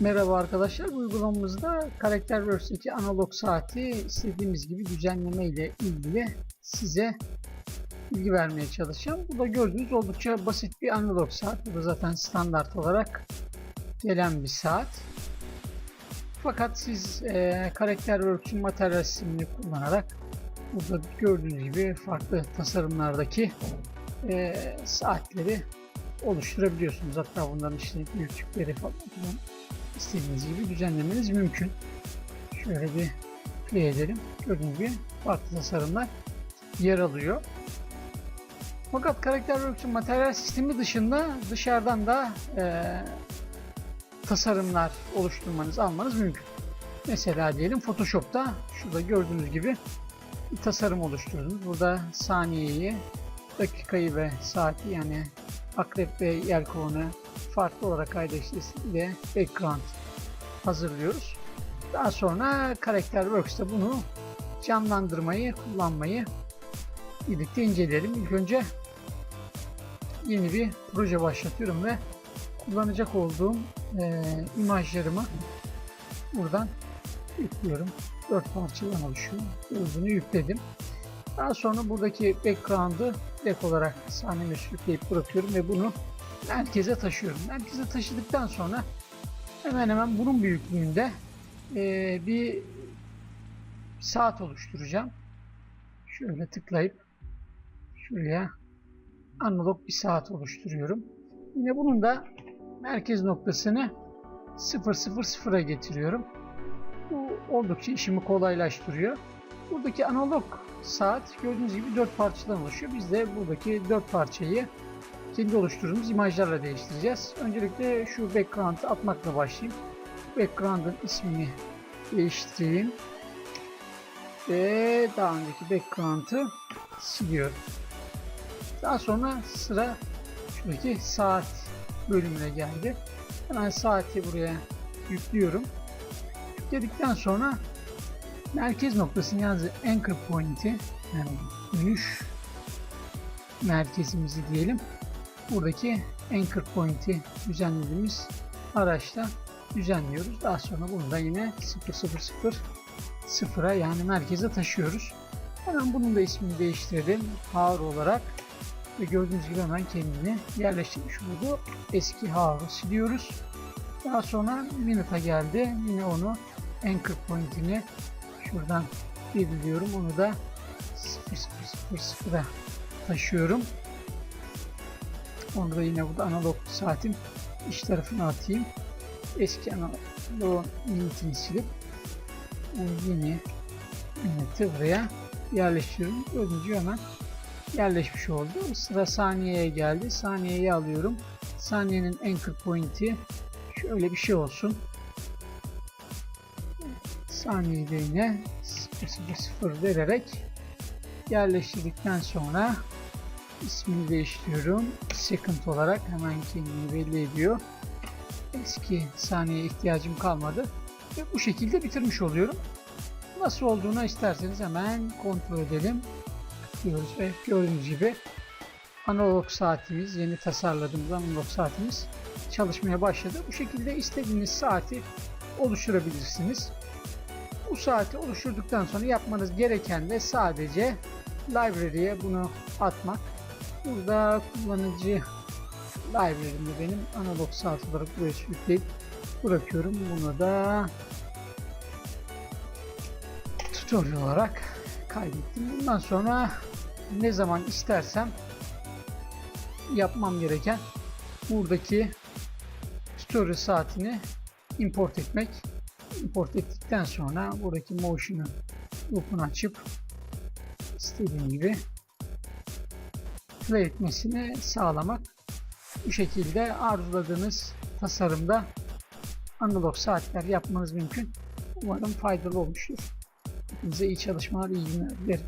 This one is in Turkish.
Merhaba arkadaşlar. Bu uygulamamızda Karakterworks'teki analog saati istediğimiz gibi düzenleme ile ilgili size bilgi vermeye çalışacağım. Bu da gördüğünüz oldukça basit bir analog saat. Bu da zaten standart olarak gelen bir saat. Fakat siz e, Karakterworks'ün materyal sistemini kullanarak burada gördüğünüz gibi farklı tasarımlardaki e, saatleri oluşturabiliyorsunuz. Hatta bunların işte büyüklükleri falan istediğiniz gibi düzenlemeniz mümkün. Şöyle bir play edelim. Gördüğünüz gibi farklı tasarımlar yer alıyor. Fakat Karakterworks'ün materyal sistemi dışında dışarıdan da e, tasarımlar oluşturmanız, almanız mümkün. Mesela diyelim Photoshop'ta şurada gördüğünüz gibi bir tasarım oluşturdunuz. Burada saniyeyi, dakikayı ve saati yani akrep ve yelkovanı farklı olarak ve background hazırlıyoruz. Daha sonra Karakterworks'te bunu canlandırmayı, kullanmayı birlikte inceleyelim. İlk önce yeni bir proje başlatıyorum ve kullanacak olduğum e, imajlarımı buradan yüklüyorum. Dört parçadan oluşuyor. Bunu yükledim. Daha sonra buradaki background'ı direkt olarak sahneme sürükleyip bırakıyorum ve bunu merkeze taşıyorum. Merkeze taşıdıktan sonra hemen hemen bunun büyüklüğünde e, bir saat oluşturacağım. Şöyle tıklayıp şuraya analog bir saat oluşturuyorum. Yine bunun da merkez noktasını 000'a getiriyorum. Bu oldukça işimi kolaylaştırıyor. Buradaki analog saat gördüğünüz gibi 4 parçadan oluşuyor. Biz de buradaki 4 parçayı kendi oluşturduğumuz imajlarla değiştireceğiz. Öncelikle şu background'ı atmakla başlayayım. Background'ın ismini değiştireyim. Ve daha önceki background'ı siliyorum. Daha sonra sıra şuradaki saat bölümüne geldi. Hemen saati buraya yüklüyorum. Yükledikten sonra merkez noktasını yani anchor point'i yani dönüş merkezimizi diyelim. Buradaki anchor point'i düzenlediğimiz araçla düzenliyoruz. Daha sonra bunu da yine 000 sıfıra yani merkeze taşıyoruz. Hemen bunun da ismini değiştirelim. Power olarak ve gördüğünüz gibi hemen kendini yerleştirmiş oldu. Eski Power'ı siliyoruz. Daha sonra Minute'a geldi. Yine onu anchor point'ini şuradan belirliyorum. Onu da 0000'a taşıyorum. Onu da yine burada analog saatin iç tarafına atayım. Eski analog minutini silip yeni minutu buraya yerleştiriyorum. Gördüğünüz gibi hemen yerleşmiş oldu. Sıra saniyeye geldi. Saniyeyi alıyorum. Saniyenin anchor point'i şöyle bir şey olsun. Saniyeyi de yine 000 vererek yerleştirdikten sonra ismini değiştiriyorum. Second olarak hemen kendini belli ediyor. Eski saniyeye ihtiyacım kalmadı. Ve bu şekilde bitirmiş oluyorum. Nasıl olduğunu isterseniz hemen kontrol edelim. Diyoruz ve gördüğünüz gibi analog saatimiz, yeni tasarladığımız analog saatimiz çalışmaya başladı. Bu şekilde istediğiniz saati oluşturabilirsiniz. Bu saati oluşturduktan sonra yapmanız gereken de sadece library'e bunu atmak. Burada kullanıcı library'imde benim analog saat olarak buraya yükleyip bırakıyorum. Bunu da tutorial olarak kaydettim. Bundan sonra ne zaman istersem yapmam gereken buradaki tutorial saatini import etmek. Import ettikten sonra buradaki motion'ı loop'unu açıp istediğim gibi play etmesini sağlamak. Bu şekilde arzuladığınız tasarımda analog saatler yapmanız mümkün. Umarım faydalı olmuştur. Hepinize iyi çalışmalar, iyi günler dilerim.